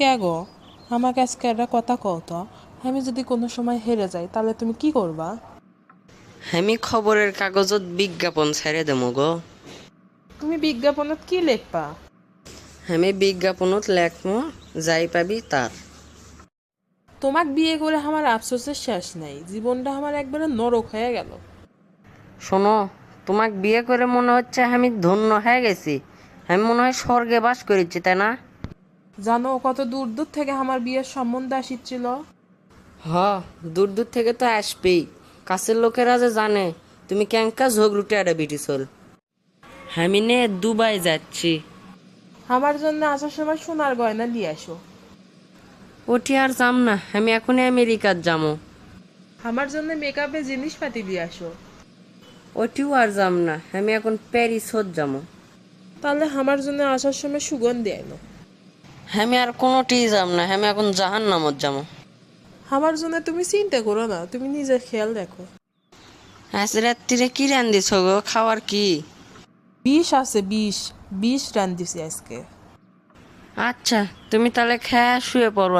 কে গো? আমাকে আজকে একটা কথা কও তো। আমি যদি কোনো সময় হেরে যাই তাহলে তুমি কি করবা? আমি খবরের কাগজত বিজ্ঞাপন ছেড়ে দেবো গো। তুমি বিজ্ঞাপনত কি লিখবা? আমি বিজ্ঞাপনত লেখমো যাই পাবি তার। তোমাক বিয়ে করে আমার আফসোসের শেষ নাই জীবনটা আমার একবারে নরক হয়ে গেল। শোনো তোমাক বিয়ে করে মনে হচ্ছে আমি ধন্য হয়ে গেছি। আমি মনে হয় স্বর্গে বাস করেছি তাই না? জানো কত দূর দূর থেকে আমার বিয়ের সম্বন্ধে আসিচ্ছিল। হ দূর দূর থেকে তো আসবেই। কাছের লোকেরা যে জানে তুমি ক্যাঙ্কা ঝগড়ুটে আরে বিটিছল আমি নে দুবাই যাচ্ছি। আমার জন্য আসার সময় সোনার গয়না নিয়ে আসো। ওটি আর যাম না আমি এখনই আমেরিকার যাব আমার জন্য মেকআপের জিনিসপাতি দিয়ে আসো। ওটিও আর যাম না আমি এখন প্যারিসত যাব তাহলে আমার জন্য আসার সময় সুগন্ধি আনো। আমি আর কোনোটি যাম না আমি এখন জাহান নামত যাব। আমার জন্য তুমি চিন্তা করো না তুমি নিজের খেয়াল দেখো। আজ রাত্রিরে কি রান্দিছ গো খাওয়ার কি? বিষ আছে বিষ বিষ রান্ধিছি আজকে। আচ্ছা তুমি তাহলে খেয়ে শুয়ে পড়ো।